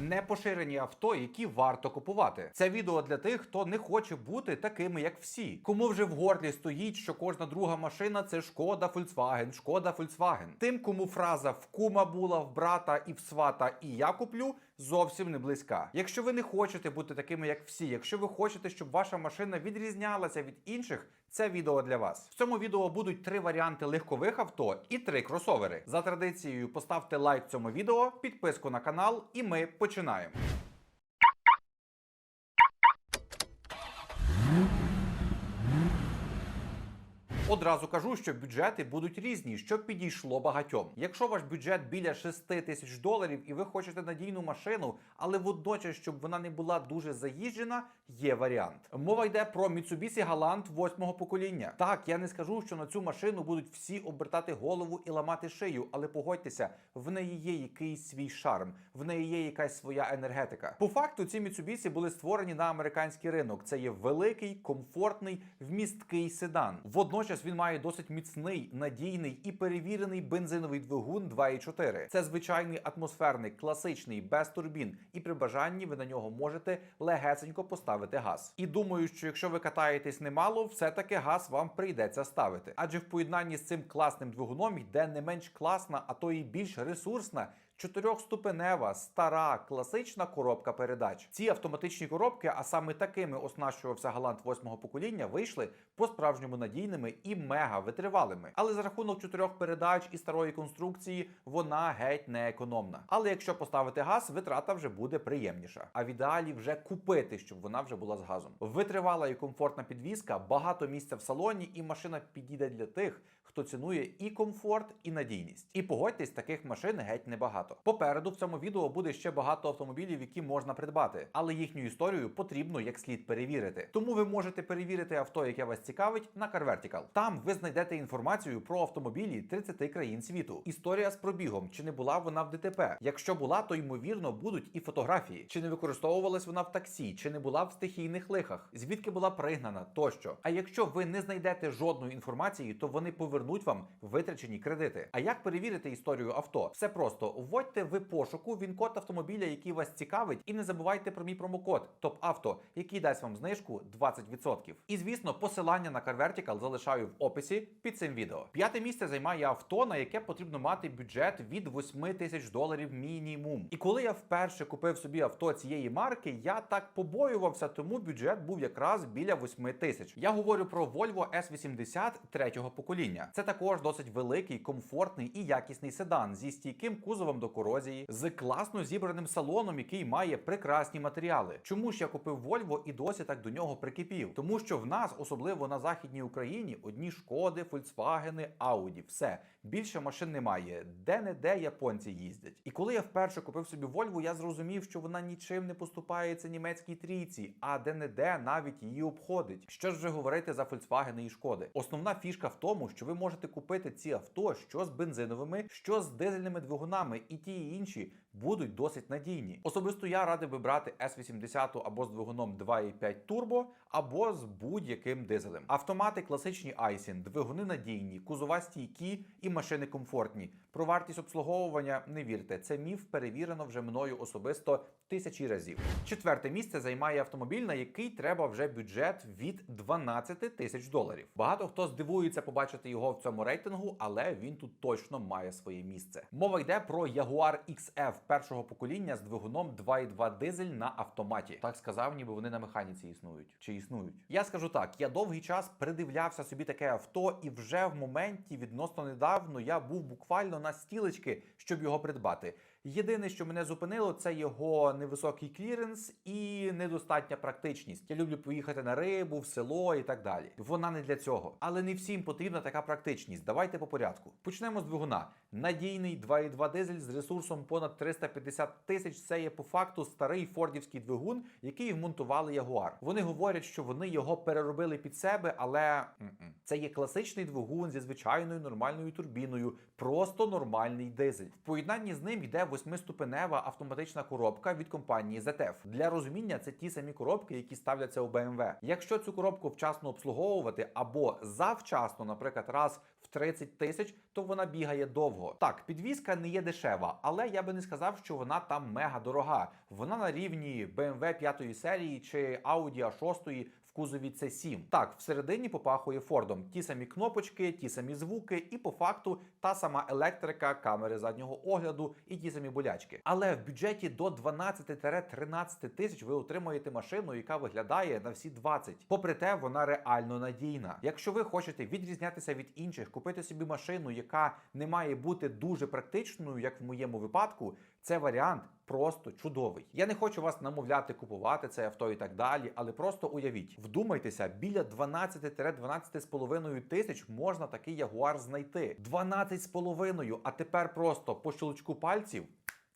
Непоширені авто, які варто купувати. Це відео для тих, хто не хоче бути такими, як всі. Кому вже в горлі стоїть, що кожна друга машина це шкода Volkswagen, шкода Volkswagen. Тим, кому фраза в кума була, в брата і в свата, і я куплю. Зовсім не близька. Якщо ви не хочете бути такими, як всі, якщо ви хочете, щоб ваша машина відрізнялася від інших, це відео для вас. В цьому відео будуть три варіанти легкових авто і три кросовери. За традицією, поставте лайк цьому відео, підписку на канал, і ми починаємо. Одразу кажу, що бюджети будуть різні, щоб підійшло багатьом. Якщо ваш бюджет біля 6 тисяч доларів і ви хочете надійну машину, але водночас, щоб вона не була дуже заїжджена, є варіант. Мова йде про Mitsubishi Galant восьмого покоління. Так, я не скажу, що на цю машину будуть всі обертати голову і ламати шию, але погодьтеся, в неї є якийсь свій шарм, в неї є якась своя енергетика. По факту, ці Mitsubishi були створені на американський ринок. Це є великий, комфортний, вмісткий седан. Водночас він має досить міцний, надійний і перевірений бензиновий двигун 2.4. Це звичайний атмосферний, класичний, без турбін, і при бажанні ви на нього можете легесенько поставити газ. І думаю, що якщо ви катаєтесь немало, все-таки газ вам прийдеться ставити. Адже в поєднанні з цим класним двигуном йде не менш класна, а то і більш ресурсна. Чотирьохступенева стара класична коробка передач. Ці автоматичні коробки, а саме такими оснащувався галант восьмого покоління, вийшли по-справжньому надійними і мега витривалими. Але за рахунок чотирьох передач і старої конструкції вона геть не економна. Але якщо поставити газ, витрата вже буде приємніша. А в ідеалі вже купити, щоб вона вже була з газом. Витривала і комфортна підвізка, багато місця в салоні, і машина підійде для тих, хто цінує і комфорт, і надійність. І погодьтесь, таких машин геть небагато. Попереду в цьому відео буде ще багато автомобілів, які можна придбати, але їхню історію потрібно як слід перевірити. Тому ви можете перевірити авто, яке вас цікавить, на CarVertical. Там ви знайдете інформацію про автомобілі 30 країн світу. Історія з пробігом, чи не була вона в ДТП. Якщо була, то ймовірно будуть і фотографії, чи не використовувалась вона в таксі, чи не була в стихійних лихах, звідки була пригнана тощо. А якщо ви не знайдете жодної інформації, то вони повернуть вам витрачені кредити. А як перевірити історію авто? Все просто вводьте в пошуку він-код автомобіля, який вас цікавить, і не забувайте про мій промокод ТОПАВТО, який дасть вам знижку 20%. І звісно, посилання на CarVertical залишаю в описі під цим відео. П'яте місце займає авто, на яке потрібно мати бюджет від 8 тисяч доларів мінімум. І коли я вперше купив собі авто цієї марки, я так побоювався, тому бюджет був якраз біля 8 тисяч. Я говорю про Volvo S80 третього покоління. Це також досить великий, комфортний і якісний седан зі стійким кузовом до корозії, з класно зібраним салоном, який має прекрасні матеріали. Чому ж я купив Volvo і досі так до нього прикипів? Тому що в нас, особливо на західній Україні, одні шкоди, Volkswagen, Audi, все більше машин немає. Де не де японці їздять. І коли я вперше купив собі Volvo, я зрозумів, що вона нічим не поступається німецькій трійці, а де не де навіть її обходить. Що ж вже говорити за Volkswagen і шкоди? Основна фішка в тому, що ви можете купити ці авто, що з бензиновими, що з дизельними двигунами, і ті і інші будуть досить надійні. Особисто я радив би брати S80 або з двигуном 2.5 турбо, або з будь-яким дизелем. Автомати класичні Айсін, двигуни надійні, кузова стійкі і машини комфортні. Про вартість обслуговування не вірте. Це міф перевірено вже мною особисто тисячі разів. Четверте місце займає автомобіль, на який треба вже бюджет від 12 тисяч доларів. Багато хто здивується побачити його в цьому рейтингу, але він тут точно має своє місце. Мова йде про Jaguar XF першого покоління з двигуном 2.2 дизель на автоматі. Так сказав, ніби вони на механіці існують чи існують. Я скажу так: я довгий час придивлявся собі таке авто, і вже в моменті відносно недавно я був буквально на стілечки, щоб його придбати. Єдине, що мене зупинило, це його невисокий кліренс і недостатня практичність. Я люблю поїхати на рибу, в село і так далі. Вона не для цього. Але не всім потрібна така практичність. Давайте по порядку. Почнемо з двигуна. Надійний 2.2 дизель з ресурсом понад 350 тисяч. Це є по факту старий фордівський двигун, який вмонтували Ягуар. Вони говорять, що вони його переробили під себе, але це є класичний двигун зі звичайною нормальною турбіною, просто нормальний дизель. В поєднанні з ним йде восьмиступенева автоматична коробка від компанії ZF. Для розуміння це ті самі коробки, які ставляться у BMW. Якщо цю коробку вчасно обслуговувати або завчасно, наприклад, раз 30 тисяч, то вона бігає довго. Так, підвізка не є дешева, але я би не сказав, що вона там мега дорога. Вона на рівні BMW 5 серії чи Audi A6 в кузові C7. Так, всередині попахує Фордом. Ті самі кнопочки, ті самі звуки, і по факту та сама електрика, камери заднього огляду і ті самі болячки. Але в бюджеті до 12-13 тисяч ви отримуєте машину, яка виглядає на всі 20. Попри те, вона реально надійна. Якщо ви хочете відрізнятися від інших, купити собі машину, яка не має бути дуже практичною, як в моєму випадку, це варіант просто чудовий. Я не хочу вас намовляти купувати це авто і так далі, але просто уявіть, вдумайтеся, біля 12-12,5 тисяч можна такий ягуар знайти. 12,5, а тепер просто по щелчку пальців.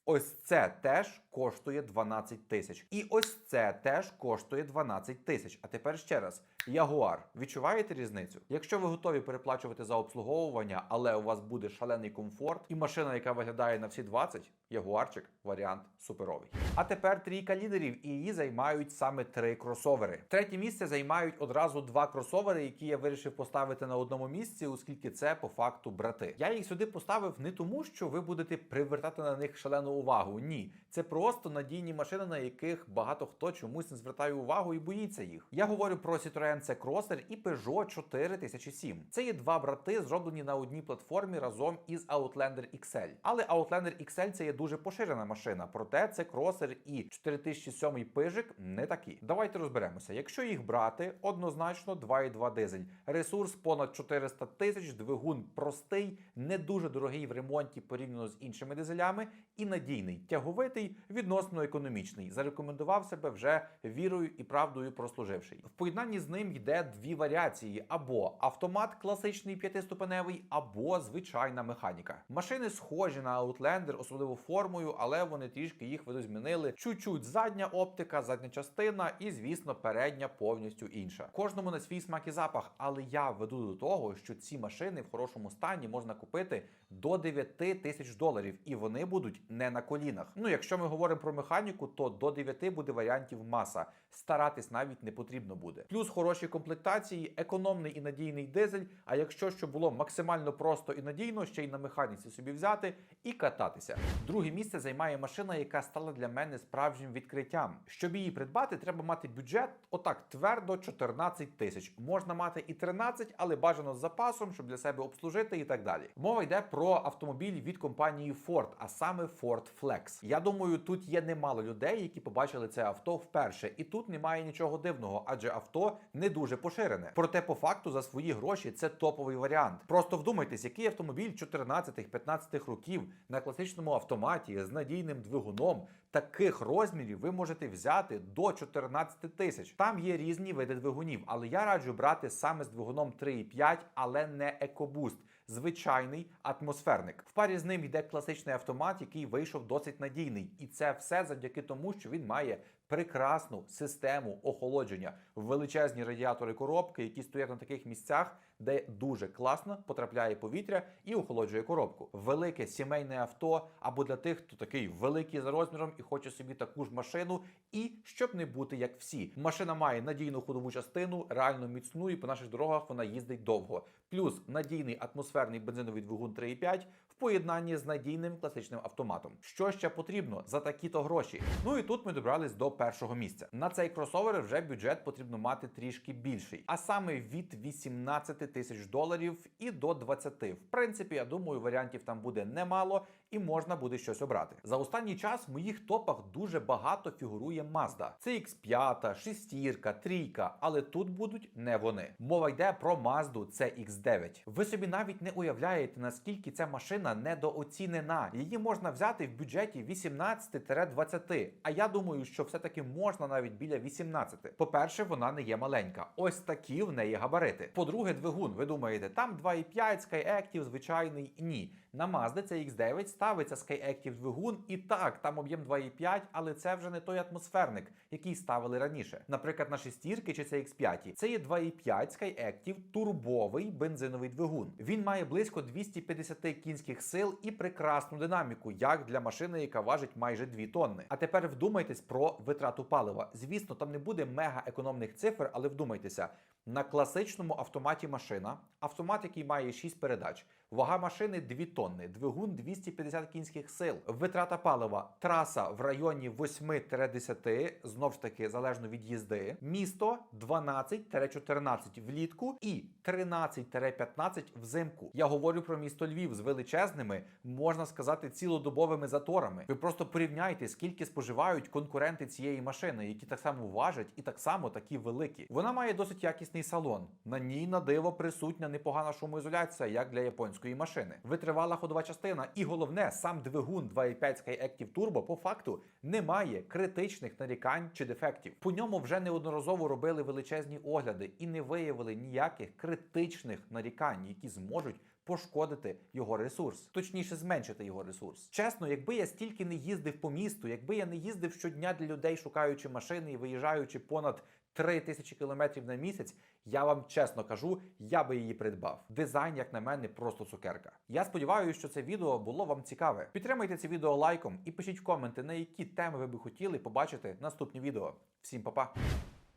Ось це теж коштує 12 тисяч. І ось це теж коштує 12 тисяч. А тепер ще раз. Ягуар. Відчуваєте різницю? Якщо ви готові переплачувати за обслуговування, але у вас буде шалений комфорт і машина, яка виглядає на всі 20, ягуарчик варіант суперовий. А тепер трійка лідерів, і її займають саме три кросовери. Третє місце займають одразу два кросовери, які я вирішив поставити на одному місці, оскільки це по факту брати. Я їх сюди поставив не тому, що ви будете привертати на них шалену увагу. Ні, це просто надійні машини, на яких багато хто чомусь не звертає увагу і боїться їх. Я говорю про Citroen C-Crosser і Peugeot 4007. Це є два брати, зроблені на одній платформі разом із Outlander XL. Але Outlander XL це є дуже поширена машина, проте це кросер і 4007 пижик не такі. Давайте розберемося. Якщо їх брати, однозначно 2,2 дизель. Ресурс понад 400 тисяч, двигун простий, не дуже дорогий в ремонті порівняно з іншими дизелями, і надійний, тяговитий, відносно економічний. Зарекомендував себе вже вірою і правдою прослуживший. В поєднанні з ним йде дві варіації: або автомат класичний п'ятиступеневий, або звичайна механіка. Машини схожі на Outlander, особливо формою, але вони трішки їх видозмінили. Чуть-чуть задня оптика, задня частина, і звісно, передня повністю інша. Кожному на свій смак і запах, але я веду до того, що ці машини в хорошому стані можна купити до 9 тисяч доларів, і вони будуть не на колінах. Ну, якщо ми говоримо про механіку, то до 9 буде варіантів маса. Старатись навіть не потрібно буде. Плюс хороші комплектації, економний і надійний дизель. А якщо що було максимально просто і надійно, ще й на механіці собі взяти і кататися. Друге місце займає машина, яка стала для мене справжнім відкриттям. Щоб її придбати, треба мати бюджет отак твердо 14 тисяч. Можна мати і 13, але бажано з запасом, щоб для себе обслужити і так далі. Мова йде про автомобіль від компанії Ford, а саме Ford Flex. Я думаю, тут є немало людей, які побачили це авто вперше, і тут немає нічого дивного, адже авто не дуже поширене. Проте, по факту, за свої гроші це топовий варіант. Просто вдумайтесь, який автомобіль 14-15 років на класичному автоматі з надійним двигуном. Таких розмірів ви можете взяти до 14 тисяч. Там є різні види двигунів, але я раджу брати саме з двигуном 3,5, але не EcoBoost. Звичайний атмосферник. В парі з ним йде класичний автомат, який вийшов досить надійний, і це все завдяки тому, що він має прекрасну систему охолодження, величезні радіатори коробки, які стоять на таких місцях, де дуже класно потрапляє повітря і охолоджує коробку. Велике сімейне авто або для тих, хто такий великий за розміром і хоче собі таку ж машину, і щоб не бути як всі. Машина має надійну ходову частину, реально міцну, і по наших дорогах вона їздить довго. Плюс надійний атмосферний бензиновий двигун 3,5 в поєднанні з надійним класичним автоматом. Що ще потрібно за такі-то гроші? Ну і тут ми добрались до першого місця. На цей кросовер вже бюджет потрібно мати трішки більший, а саме від 18 тисяч доларів і до 20. В принципі, я думаю, варіантів там буде немало і можна буде щось обрати. За останній час в моїх топах дуже багато фігурує Mazda. Це X5, шестірка, трійка, але тут будуть не вони. Мова йде про Mazda CX9. Ви собі навіть не уявляєте, наскільки ця машина недооцінена. Її можна взяти в бюджеті 18-20. А я думаю, що все-таки можна навіть біля 18. По-перше, вона не є маленька. Ось такі в неї габарити. По-друге, двигун. Ви думаєте, там 2,5 Skyactiv звичайний? Ні. На Mazda CX-9 ставиться Skyactiv двигун, і так, там об'єм 2,5, але це вже не той атмосферник, який ставили раніше. Наприклад, на шестірки чи CX-5. Це є 2,5 Skyactiv турбовий бензиновий двигун. Він має близько 250 кінських сил і прекрасну динаміку, як для машини, яка важить майже 2 тонни. А тепер вдумайтесь про витрату палива. Звісно, там не буде мега економних цифр, але вдумайтеся. На класичному автоматі машина, автомат, який має 6 передач, вага машини 2 тонни, двигун 250 кінських сил, витрата палива, траса в районі 8-10, знов ж таки залежно від їзди, місто 12-14 влітку і 13-15 взимку. Я говорю про місто Львів з величезними, можна сказати, цілодобовими заторами. Ви просто порівняйте, скільки споживають конкуренти цієї машини, які так само важать і так само такі великі. Вона має досить якісний салон. На ній на диво присутня непогана шумоізоляція, як для японської машини. Витривала ходова частина, і головне, сам двигун 2.5 Skyactiv Turbo по факту не має критичних нарікань чи дефектів. По ньому вже неодноразово робили величезні огляди і не виявили ніяких критичних нарікань, які зможуть пошкодити його ресурс, точніше зменшити його ресурс. Чесно, якби я стільки не їздив по місту, якби я не їздив щодня для людей, шукаючи машини і виїжджаючи понад 3 тисячі кілометрів на місяць, я вам чесно кажу, я би її придбав. Дизайн, як на мене, просто цукерка. Я сподіваюся, що це відео було вам цікаве. Підтримайте це відео лайком і пишіть в коменти, на які теми ви би хотіли побачити наступні відео. Всім па-па!